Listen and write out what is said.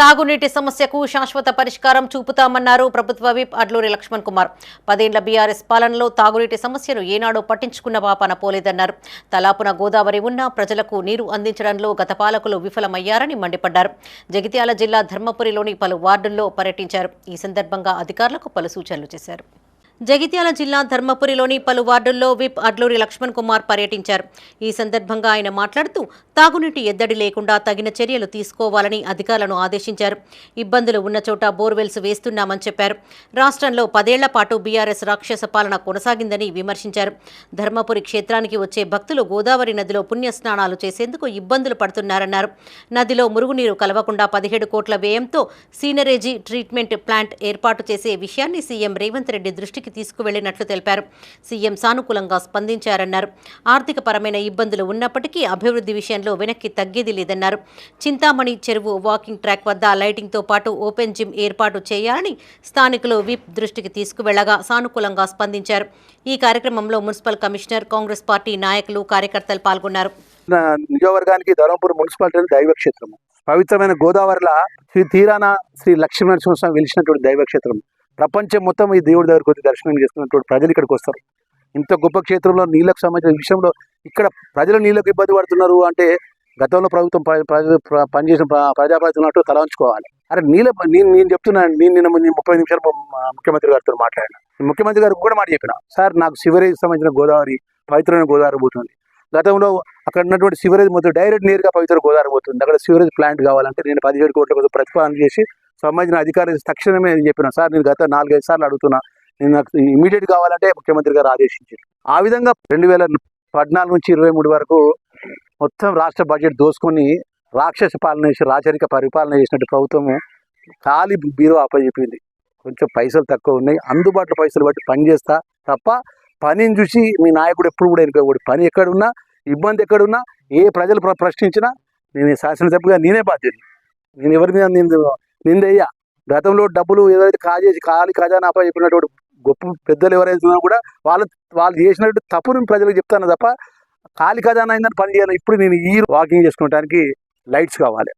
తాగునీటి సమస్యకు శాశ్వత పరిష్కారం చూపుతామన్నారు ప్రభుత్వ విప్ అడ్లూరి లక్ష్మణ్ కుమార్. పదేండ్ల బీఆర్ఎస్ పాలనలో తాగునీటి సమస్యను ఏనాడో పట్టించుకున్న పాపన పోలేదన్నారు. తలాపున గోదావరి ఉన్నా ప్రజలకు నీరు అందించడంలో గత పాలకులు విఫలమయ్యారని మండిపడ్డారు. జగిత్యాల జిల్లా ధర్మపురిలోని పలు వార్డుల్లో పర్యటించారు. ఈ సందర్భంగా అధికారులకు పలు సూచనలు చేశారు. జగిత్యాల జిల్లా ధర్మపురిలోని పలు వార్డుల్లో విప్ అడ్లూరి లక్ష్మణ్ కుమార్ పర్యటించారు. ఈ సందర్భంగా ఆయన మాట్లాడుతూ తాగునీటి ఎద్దడి లేకుండా తగిన చర్యలు తీసుకోవాలని అధికారులను ఆదేశించారు. ఇబ్బందులు ఉన్న చోట బోర్వెల్స్ వేస్తున్నామని చెప్పారు. రాష్ట్రంలో పదేళ్ళ పాటు బీఆర్ఎస్ రాక్షస పాలన కొనసాగిందని విమర్శించారు. ధర్మపురి క్షేత్రానికి వచ్చే భక్తులు గోదావరి నదిలో పుణ్యస్నానాలు చేసేందుకు ఇబ్బందులు పడుతున్నారన్నారు. నదిలో మురుగునీరు కలవకుండా పదిహేడు కోట్ల వ్యయంతో సీనరేజీ ట్రీట్మెంట్ ప్లాంట్ ఏర్పాటు చేసే విషయాన్ని సీఎం రేవంత్ రెడ్డి దృష్టికి తీసుకువెళ్ళినట్లు తెలిపారు. సీఎం సానుకూలంగా స్పందించారన్నారు. ఆర్థిక పరమైన ఇబ్బందులు ఉన్నప్పటికీ అభివృద్ధి విషయంలో వెనక్కి తగ్గేది లేదన్నారు. చింతామణి చెరువు వాకింగ్ ట్రాక్ వద్ద లైటింగ్తో పాటు ఓపెన్ జిమ్ ఏర్పాటు చేయాలని స్థానికులు విప్ దృష్టికి తీసుకువెళ్ళగా సానుకూలంగా స్పందించారు. ఈ కార్యక్రమంలో మున్సిపల్ కమిషనర్ కాంగ్రెస్ పార్టీ నాయకులు కార్యకర్తలు పాల్గొన్నారు. నియోజకవర్గానికి ధర్మపూర్ మున్సిపాలిటీ దైవక్షేత్రం దైవక్షేత్రము పవిత్రమైన గోదావరిలో శ్రీ తీరాన శ్రీ లక్ష్మీ నరసింహస్వామి వెలిసినటువంటి దైవక్షేత్రం ప్రపంచం మొత్తం ఈ దేవుడి దగ్గరికి వచ్చి దర్శనం చేసుకున్నటువంటి ప్రజలు ఇక్కడికి వస్తారు. ఇంత గొప్ప క్షేత్రంలో నీళ్ళకు సంబంధించిన విషయంలో ఇక్కడ ప్రజలు నీళ్ళకు ఇబ్బంది పడుతున్నారు అంటే గతంలో ప్రభుత్వం ప- పనిచేసిన ప్ర- ప్రజాప్రతినిధులు తల ఉంచుకోవాలి అరే నీళ్ళ నేను నేను చెప్తున్నాను నేను నిన్న ముందు ముప్పై నిమిషాలు ముఖ్యమంత్రి గారితో మాట్లాడాను. ముఖ్యమంత్రి గారికి కూడా మాట చెప్పిన. సార్ నాకు సివరేజ్ సంబంధించిన గోదావరి పవిత్రమైన గోదావరి పోతుంది. గతంలో అక్కడ ఉన్నటువంటి సివరేజ్ మొత్తం డైరెక్ట్ నేరుగా పవిత్ర గోదావరి పోతుంది. అక్కడ సివరేజ్ ప్లాంట్ కావాలంటే నేను పదిహేడు కోట్ల కోసం ప్రతిపాదన చేసి సంబంధించిన అధికారులు తక్షణమే నేను చెప్పిన సార్ నేను గత నాలుగైదు సార్లు అడుగుతున్నా. నేను నాకు ఇమీడియట్ కావాలంటే ముఖ్యమంత్రి గారు ఆదేశించారు. ఆ విధంగా రెండు వేల పద్నాలుగు నుంచి ఇరవై మూడు వరకు మొత్తం రాష్ట్ర బడ్జెట్ దోసుకొని రాక్షస పాలన చేసి రాచరిక పరిపాలన చేసినట్టు ప్రభుత్వం ఖాళీ బీరో అప్పచెప్పింది కొంచెం పైసలు తక్కువ ఉన్నాయి. అందుబాటులో పైసలు బట్టి పని చేస్తా తప్ప పనిని చూసి మీ నాయకుడు ఎప్పుడు కూడా ఎన్నుకోకూడదు. పని ఎక్కడున్నా ఇబ్బంది ఎక్కడున్నా ఏ ప్రజలు ప్ర- ప్రశ్నించినా నేను శాసనసభ్యుగా నేనే బాధ్యత నేను ఎవరి మీద నేను నిందయ్యా. గతంలో డబ్బులు ఎవరైతే కాజేసి ఖాళీ ఖజానా చెప్పినటువంటి గొప్ప పెద్దలు ఎవరైతే కూడా వాళ్ళు వాళ్ళు చేసినట్టు తప్పును ప్రజలకు చెప్తాను తప్ప ఖాళీ ఖజానా అయిందని పని చేయాలి ఇప్పుడు నేను ఈ వాకింగ్ చేసుకోవడానికి లైట్స్ కావాలి.